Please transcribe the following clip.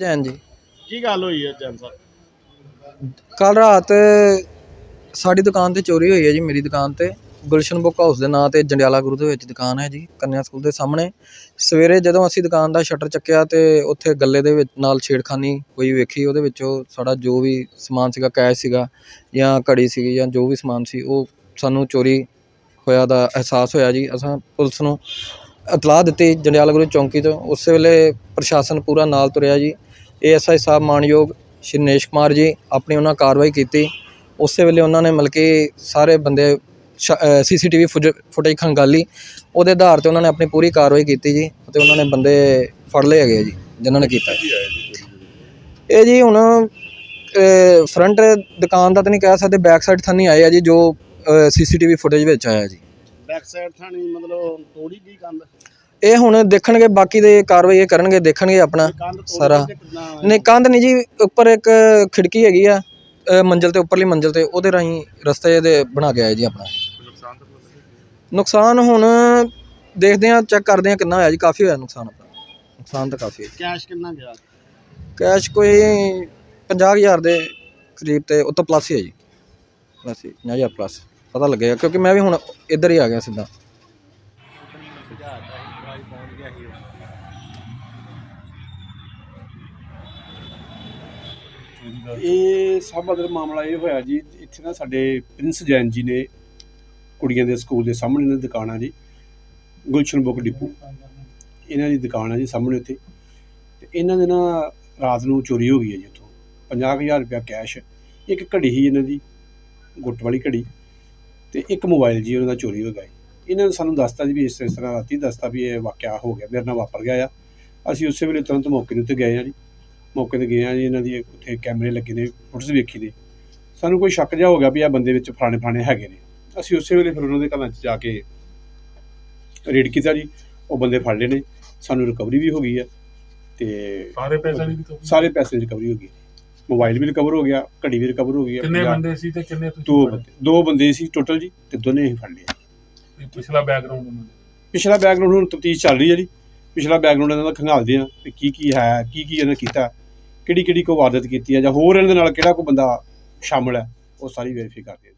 ਜੈਨ ਜੀ ਕੀ ਗੱਲ ਹੋਈ ਹੈ ਜੈਨ ਸਾਹਿਬ? ਕੱਲ ਰਾਤ ਸਾਡੀ ਦੁਕਾਨ ਤੇ ਚੋਰੀ ਹੋਈ ਹੈ ਜੀ ਮੇਰੀ ਦੁਕਾਨ ਤੇ। ਗੁਲਸ਼ਨ ਬੁੱਕ ਹਾਊਸ ਦੇ ਨਾਂ ਤੇ ਜੰਡਿਆਲਾ ਗੁਰੂ ਦੇ ਵਿੱਚ ਦੁਕਾਨ ਹੈ ਜੀ ਕੰਨਿਆ ਸਕੂਲ ਦੇ ਸਾਹਮਣੇ। ਸਵੇਰੇ ਜਦੋਂ ਅਸੀਂ ਦੁਕਾਨ ਦਾ ਸ਼ਟਰ ਚੱਕਿਆ ਤੇ ਉੱਥੇ ਗੱਲੇ ਦੇ ਵਿੱਚ ਨਾਲ ਛੇੜਖਾਨੀ ਹੋਈ ਵੇਖੀ ਉਹਦੇ ਵਿੱਚੋਂ ਸਾਡਾ ਜੋ ਵੀ ਸਮਾਨ ਸੀਗਾ ਕੈਸ਼ ਸੀਗਾ ਜਾਂ ਘੜੀ ਸੀਗੀ ਜਾਂ ਜੋ ਵੀ ਸਮਾਨ ਸੀ ਉਹ ਸਾਨੂੰ ਚੋਰੀ ਹੋਇਆ ਦਾ ਅਹਿਸਾਸ ਹੋਇਆ ਜੀ। ਅਸਾਂ ਪੁਲਿਸ ਨੂੰ ਇਤਲਾਹ ਦਿੱਤੀ ਜੰਡਿਆਲਾ ਗੁਰੂ ਚੌਂਕੀ ਤੋਂ। ਉਸੇ ਵੇਲੇ ਪ੍ਰਸ਼ਾਸਨ ਪੂਰਾ ਨਾਲ ਤੁਰਿਆ ਜੀ। ਏਐਸਆਈ ਸਾਹਿਬ ਮਾਨਯੋਗ ਸ਼੍ਰੀ ਨੇਸ਼ ਕੁਮਾਰ ਜੀ, ਆਪਣੀ ਉਹਨਾਂ ਕਾਰਵਾਈ ਕੀਤੀ। ਉਸੇ ਵੇਲੇ ਉਹਨਾਂ ਨੇ ਮਤਲਬ ਕਿ ਸਾਰੇ ਬੰਦੇ ਸੀਸੀਟੀਵੀ ਫੁਟੇਜ ਖੰਗਾਲੀ। ਉਹਦੇ ਆਧਾਰ ਤੇ ਉਹਨਾਂ ਨੇ ਆਪਣੀ ਪੂਰੀ ਕਾਰਵਾਈ ਕੀਤੀ ਜੀ ਅਤੇ ਉਹਨਾਂ ਨੇ ਬੰਦੇ ਫੜ ਲਏ ਹੈਗੇ ਆ ਜੀ, ਜਿਨ੍ਹਾਂ ਨੇ ਕੀਤਾ। ਇਹ ਜੀ ਹੁਣ ਫਰੰਟ ਦੁਕਾਨ ਦਾ ਤਾਂ ਨਹੀਂ ਕਹਿ ਸਕਦੇ, ਬੈਕ ਸਾਈਡ ਥਾਨੀ ਆਏ ਆ ਜੀ ਜੋ ਸੀਸੀਟੀਵੀ ਫੁਟੇਜ ਵਿੱਚ ਆਇਆ ਜੀ। ਬੈਕ ਸਾਈਡ ਥਾਣੀ ਮਤਲਬ ਤੋੜੀ ਗਈ ਕੰਧ? ਇਹ ਹੁਣ ਦੇਖਣਗੇ ਬਾਕੀ ਦੇ ਕਾਰਵਾਈ ਇਹ ਕਰਨਗੇ ਦੇਖਣਗੇ ਆਪਣਾ ਸਾਰਾ। ਨਹੀਂ ਕੰਧ ਨਹੀਂ ਜੀ ਉੱਪਰ ਇੱਕ ਖਿੜਕੀ ਹੈਗੀ ਆ ਮੰਜ਼ਿਲ ਤੇ ਉੱਪਰਲੀ ਮੰਜ਼ਿਲ ਤੇ ਉਹਦੇ ਰਾਹੀਂ ਰਸਤੇ ਦੇ ਬਣਾ ਕੇ ਆਏ ਜੀ ਆਪਣਾ। ਨੁਕਸਾਨ ਹੁਣ ਦੇਖਦੇ ਆ ਚੈੱਕ ਕਰਦੇ ਆ ਕਿੰਨਾ ਹੋਇਆ ਜੀ ਕਾਫੀ ਹੋਇਆ ਨੁਕਸਾਨ ਆਪਣਾ। ਨੁਕਸਾਨ ਤਾਂ ਕਾਫੀ ਹੈ ਕੈਸ਼ ਕਿੰਨਾ ਗਿਆ? ਕੈਸ਼ ਕੋਈ 50000 ਦੇ ਕਰੀਬ ਤੇ ਉਹ ਤੋਂ ਪਲੱਸ ਹੀ ਹੈ ਜੀ। ਪਲੱਸ ਹੀ 50000 ਪਲੱਸ ਪਤਾ ਲੱਗੇਗਾ ਕਿਉਂਕਿ ਮੈਂ ਵੀ ਹੁਣ ਇੱਧਰ ਹੀ ਆ ਗਿਆ ਸਿੱਧਾ। ਇਹ ਸਭ ਅਦਰ ਮਾਮਲਾ ਇਹ ਹੋਇਆ ਜੀ, ਇੱਥੇ ਨਾ ਸਾਡੇ ਪ੍ਰਿੰਸ ਜੈਨ ਜੀ ਨੇ ਕੁੜੀਆਂ ਦੇ ਸਕੂਲ ਦੇ ਸਾਹਮਣੇ ਇਹਨਾਂ ਦੀ ਦੁਕਾਨ ਆ ਜੀ, ਗੁਲਸ਼ਨ ਬੁੱਕ ਡਿਪੂ, ਇਹਨਾਂ ਦੀ ਦੁਕਾਨ ਆ ਜੀ ਸਾਹਮਣੇ ਉੱਥੇ। ਤੇ ਇਹਨਾਂ ਦੇ ਨਾ ਰਾਤ ਨੂੰ ਚੋਰੀ ਹੋ ਗਈ ਹੈ ਜੀ ਉੱਥੋਂ। 50000 ਰੁਪਇਆ ਕੈਸ਼ ਇੱਕ ਘੜੀ ਸੀ ਇਹਨਾਂ ਦੀ, ਗੁੱਟ ਵਾਲੀ ਘੜੀ। ਤੇ ਇੱਕ ਮੋਬਾਈਲ ਜੀ ਉਹਨਾਂ ਦਾ ਚੋਰੀ ਹੋ ਗਿਆ ਜੀ। ਇਹਨਾਂ ਨੇ ਸਾਨੂੰ ਦੱਸਤਾ ਜੀ ਵੀ ਇਸ ਇਸ ਤਰ੍ਹਾਂ ਰਾਤੀ ਦੱਸਤਾ ਵੀ ਇਹ ਵਾਕਿਆ ਹੋ ਗਿਆ, ਮੇਰੇ ਨਾਲ ਵਾਪਰ ਗਿਆ ਆ। ਅਸੀਂ ਉਸੇ ਵੇਲੇ ਤੁਰੰਤ ਮੌਕੇ ਦੇ ਉੱਤੇ ਗਏ ਆ ਜੀ। ਮੌਕੇ ਤੇ ਗਏ ਆ ਜੀ ਇਹਨਾਂ ਦੀ ਉੱਥੇ ਕੈਮਰੇ ਲੱਗੇ ਨੇ ਫੁਟਸ ਵੇਖੀ ਦੇ। ਸਾਨੂੰ ਕੋਈ ਸ਼ੱਕ ਜਿਹਾ ਹੋ ਗਿਆ ਵੀ ਆ ਬੰਦੇ ਵਿੱਚ ਫਲਾਣੇ ਫਲਾਣੇ ਹੈਗੇ ਨੇ। ਅਸੀਂ ਉਸੇ ਵੇਲੇ ਫਿਰ ਉਹਨਾਂ ਦੇ ਘਰਾਂ 'ਚ ਜਾ ਕੇ ਰੇਡ ਕੀਤਾ ਜੀ ਉਹ ਬੰਦੇ ਫੜ ਲਏ ਨੇ ਸਾਨੂੰ ਰਿਕਵਰੀ ਵੀ ਹੋ ਗਈ ਆ ਤੇ ਸਾਰੇ ਪੈਸੇ ਦੀ recovery? ਸਾਰੇ ਪੈਸੇ ਦੀ ਰਿਕਵਰੀ ਹੋ ਗਈ। ਮੋਬਾਈਲ ਵੀ ਰਿਕਵਰ ਹੋ ਗਿਆ ਘੜੀ ਵੀ ਰਿਕਵਰ ਹੋ ਗਈ ਕਿੰਨੇ ਬੰਦੇ ਸੀ ਤੇ ਕਿੰਨੇ ਤੁਸੀਂ ਦੋ? ਬੰਦੇ ਦੋ ਬੰਦੇ ਸੀ ਟੋਟਲ ਜੀ ਤੇ ਦੋਨੇ ਹੀ ਫੜ ਲਏ ਤੇ ਪਿਛਲਾ ਬੈਕਗ੍ਰਾਉਂਡ ਉਹਨਾਂ ਦਾ? ਪਿਛਲਾ ਬੈਕਗ੍ਰਾਉਂਡ ਹੁਣ ਤਫਤੀਸ਼ ਚੱਲ ਰਹੀ ਹੈ ਜੀ। ਪਿਛਲਾ ਬੈਕਗ੍ਰਾਉਂਡ ਇਹਨਾਂ ਦਾ ਖੰਗਾਲਦੇ ਆ ਕਿ ਕੀ ਕੀ ਹੈ ਕੀ ਕੀ ਇਹਨਾਂ ਕੀਤਾ। ਕਿਹੜੀ ਕਿਹੜੀ ਕੋ ਵਾਰਦਾਤ ਕੀਤੀ ਹੈ ਜਾਂ ਹੋਰ ਇਹਨਾਂ ਦੇ ਨਾਲ ਕਿਹੜਾ ਕੋ ਬੰਦਾ ਸ਼ਾਮਲ ਹੈ, ਉਹ ਸਾਰੀ ਵੈਰੀਫਾਈ ਕਰਦੇ